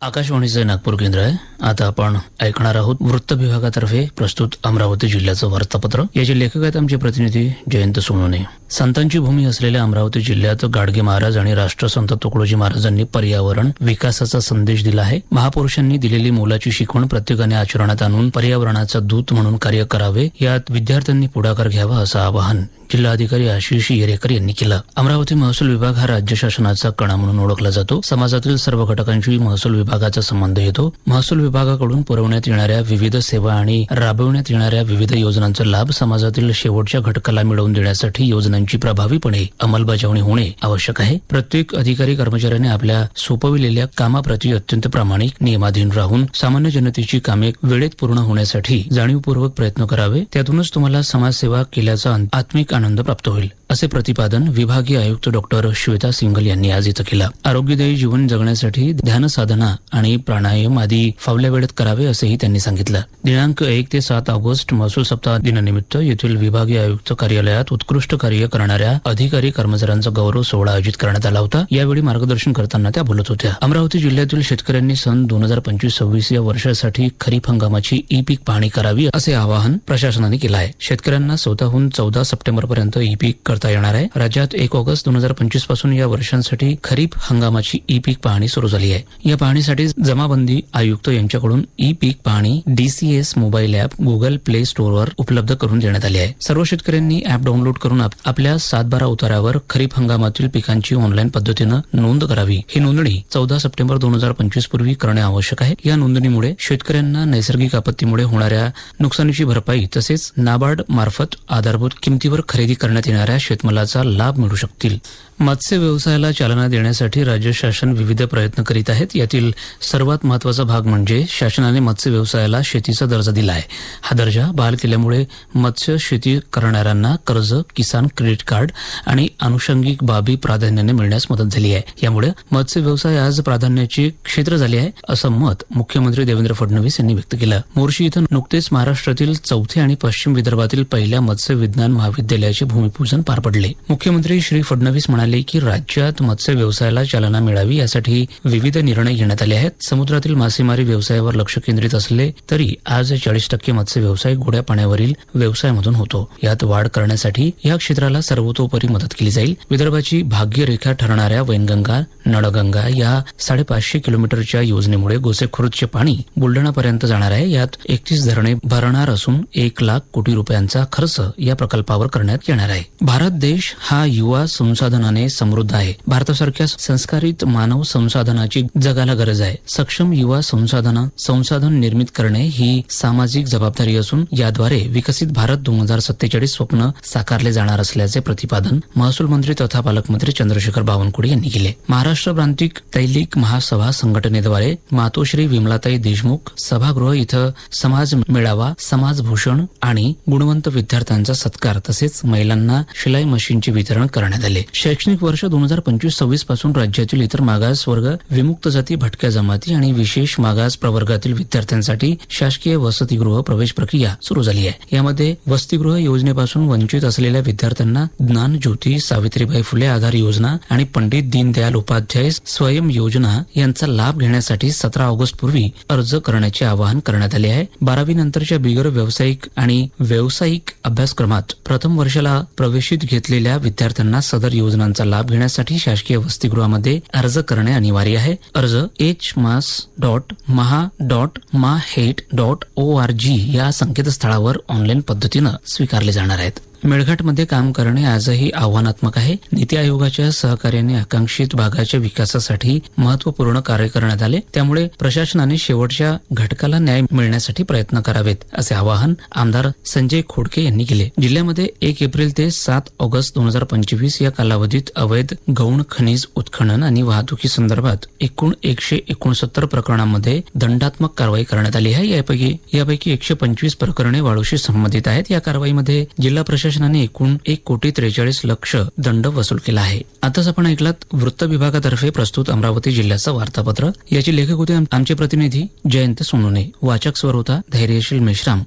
आकाशवाणीचे नागपूर केंद्र आहे. आता आपण ऐकणार आहोत वृत्त विभागातर्फे प्रस्तुत अमरावती जिल्ह्याचं वार्तापत्र. याचे लेखक आहेत आमचे प्रतिनिधी जयंत सोनोने. संतांची भूमी असलेल्या अमरावती जिल्ह्यात गाडगे महाराज आणि राष्ट्रसंत तुकडोजी महाराजांनी पर्यावरण विकासाचा संदेश दिला आहे. महापुरुषांनी दिलेली मोलाची शिकवण प्रत्येकाने आचरणात आणून पर्यावरणाचा दूत म्हणून कार्य करावे यात विद्यार्थ्यांनी पुढाकार घ्यावा असं आवाहन जिल्हाधिकारी आशिष येरेकर यांनी केलं. अमरावती महसूल विभाग हा राज्य शासनाचा कणा म्हणून ओळखला जातो. समाजातील सर्व घटकांशी महसूल विभागाचा संबंध येतो. महसूल विभागाकडून पुरवण्यात येणाऱ्या विविध सेवा आणि राबवण्यात येणाऱ्या विविध योजनांचा लाभ समाजातील शेवटच्या घटकाला मिळवून देण्यासाठी योजना योजनांची प्रभावीपणे अंमलबजावणी होणे आवश्यक आहे. प्रत्येक अधिकारी कर्मचाऱ्याने आपल्या सोपविलेल्या कामाप्रती अत्यंत प्रामाणिक नियमाधीन राहून सामान्य जनतेची कामे वेळेत पूर्ण होण्यासाठी जाणीवपूर्वक प्रयत्न करावे. त्यातूनच तुम्हाला समाजसेवा केल्याचा आत्मिक आनंद प्राप्त होईल. असे प्रतिपादन विभागीय आयुक्त डॉक्टर श्वेता सिंघल यांनी आज इथं केलं. आरोग्यदायी जीवन जगण्यासाठी ध्यान साधना आणि प्राणायाम आदी फावल्या वेळेत करावे असेही त्यांनी सांगितलं. दिनांक एक ते सात ऑगस्ट महसूल सप्ताह दिनानिमित्त येथील विभागीय आयुक्त कार्यालयात उत्कृष्ट कार्य करणाऱ्या अधिकारी कर्मचाऱ्यांचा गौरव सोहळा आयोजित करण्यात आला होता. यावेळी मार्गदर्शन करताना त्या बोलत होत्या. अमरावती जिल्ह्यातील शेतकऱ्यांनी सन दोन हजार पंचवीस सव्वीस या वर्षासाठी खरीप हंगामाची ई पीक पाहणी करावी असे आवाहन प्रशासनाने केलं आहे. शेतकऱ्यांना स्वतःहून चौदा सप्टेंबर पर्यंत ई पीक करता येणार आहे. राज्यात एक ऑगस्ट दोन हजार पंचवीसपासून या वर्षांसाठी खरीप हंगामाची ई पीक पाहणी सुरू झाली आहे. या पाहणीसाठी जमाबंदी आयुक्त यांच्याकडून ई पीक पाहणी DCS mobile app Google Play स्टोअरवर उपलब्ध करून देण्यात आली आहे. सर्व शेतकऱ्यांनी ऍप डाऊनलोड करून आपल्या सातबारा उतारावर खरीप हंगामातील पिकांची ऑनलाईन पद्धतीनं नोंद करावी. ही नोंदणी चौदा सप्टेंबर दोन हजार पंचवीस पूर्वी करणे आवश्यक आहे. या नोंदणीमुळे शेतकऱ्यांना नैसर्गिक आपत्तीमुळे होणाऱ्या नुकसानीची भरपाई तसेच नाबार्ड मार्फत आधारभूत किमतीवर खरेदी करण्यात येणाऱ्या शेतमालाचा लाभ मिळू शकतील. मत्स्य व्यवसायाला चालना देण्यासाठी राज्य शासन विविध प्रयत्न करीत आहेत. यातील सर्वात महत्त्वाचा भाग म्हणजे शासनाने मत्स्य व्यवसायाला शेतीचा दर्जा दिला आहे हा दर्जा बहाल केल्यामुळे मत्स्य शेती करणाऱ्यांना कर्ज किसान क्रेडिट कार्ड आणि अनुषंगिक बाबी प्राधान्याने मिळण्यास मदत झाली आहे. यामुळे मत्स्य व्यवसाय आज प्राधान्याचे क्षेत्र झाले आहे असं मत मुख्यमंत्री देवेंद्र फडणवीस यांनी व्यक्त केलं. मोर्शी इथं नुकतेच महाराष्ट्रातील चौथे आणि पश्चिम विदर्भातील पहिल्या मत्स्य विज्ञान महाविद्यालयाचे भूमिपूजन पार पडले. मुख्यमंत्री श्री फडणवीस म्हणाले की राज्यात मत्स्य व्यवसायाला चालना मिळावी यासाठी विविध निर्णय घेण्यात आले आहेत. समुद्रातील मासेमारी व्यवसायावर लक्ष केंद्रित असले तरी आज चाळीस टक्के मत्स्य व्यवसाय गोड्या पाण्यावरील व्यवसायामधून होतो. यात वाढ करण्यासाठी या क्षेत्राला सर्वतोपरी मदत केली जाईल. विदर्भाची भाग्यरेखा ठरणाऱ्या वैनगंगा नळगंगा या साडेपाचशे किलोमीटरच्या योजनेमुळे गोसेखुर्दचे पाणी बुलढाणापर्यंत जाणार आहे. यात एकतीस धरणे भरणार असून एक लाख कोटी रुपयांचा खर्च या प्रकल्पावर करण्यात येणार आहे. भारत देश हा युवा संसाधनाने समृद्ध आहे. भारतासारख्या संस्कारित मानव संसाधनाची जगाला गरज आहे. सक्षम युवा संसाधन संसाधन निर्मित करणे ही सामाजिक जबाबदारी असून याद्वारे विकसित भारत दोन हजार सत्तेचाळीस स्वप्न साकारले जाणार असल्याचे प्रतिपादन महसूल मंत्री तथा पालकमंत्री चंद्रशेखर बावनकुळे यांनी केले. महाराष्ट्र प्रांतिक तैलिक महासभा संघटनेद्वारे मातोश्री विमलाताई देशमुख सभागृह इथं समाज मेळावा समाजभूषण आणि गुणवंत विद्यार्थ्यांचा सत्कार तसेच महिलांना शिलाई मशीनचे वितरण करण्यात आले. शैक्षणिक वर्ष दोन हजार पंचवीस सव्वीसपासून राज्यातील इतर मागास वर्ग विमुक्त जाती भटक्या जमाती आणि विशेष मागास प्रवर्गातील विद्यार्थ्यांसाठी शासकीय वसतिगृह प्रवेश प्रक्रिया सुरू झाली आहे. यामध्ये वसतिगृह योजनेपासून वंचित असलेल्या विद्यार्थ्यांना ज्ञान ज्योती सावित्रीबाई फुले आधार योजना आणि पंडित दीनदयाल उपाध्याय स्वयं योजना यांचा लाभ घेण्यासाठी सतरा ऑगस्ट पूर्वी अर्ज करण्याचे आवाहन करण्यात आले आहे. बारावी नंतरच्या बिगर व्यावसायिक आणि व्यावसायिक अभ्यासक्रमात प्रथम वर्षाला प्रवेशित घेतलेल्या विद्यार्थ्यांना सदर योजनांचा लाभ घेण्यासाठी शासकीय वसतिगृहामध्ये अर्ज करणे अनिवार्य आहे. अर्ज एच मास डॉट महा डॉट मा हेट डॉट ओ आर जी या संकेतस्थळावर ऑनलाईन पद्धतीनं स्वीकारले जाणार आहेत. मेळघाटमध्ये काम करणे आजही आव्हानात्मक आहे. नीती आयोगाच्या सहकार्याने आकांक्षित भागाच्या विकासासाठी महत्त्वपूर्ण कार्य करण्यात आले. त्यामुळे प्रशासनाने शेवटच्या घटकाला न्याय मिळण्यासाठी प्रयत्न करावेत असे आवाहन आमदार संजय खोडके यांनी केले. जिल्ह्यामध्ये एक एप्रिल ते सात ऑगस्ट दोन हजार पंचवीस या कालावधीत अवैध गौण खनिज उत्खनन आणि वाहतुकी संदर्भात एकूण एकशे एकोणसत्तर प्रकरणांमध्ये दंडात्मक कारवाई करण्यात आली आहे. यापैकी यापैकी एकशे पंचवीस प्रकरणे वाळूशी संबंधित आहेत. या कारवाईमध्ये जिल्हा प्रशासन प्रशासनाने एकूण एक कोटी त्रेचाळीस लक्ष दंड वसूल केला आहे. आताच आपण ऐकलात वृत्त विभागातर्फे प्रस्तुत अमरावती जिल्ह्याचं वार्तापत्र. याचे लेखक होते आमचे प्रतिनिधी जयंत सोनोने. वाचक स्वर होता धैर्यशील मेश्राम.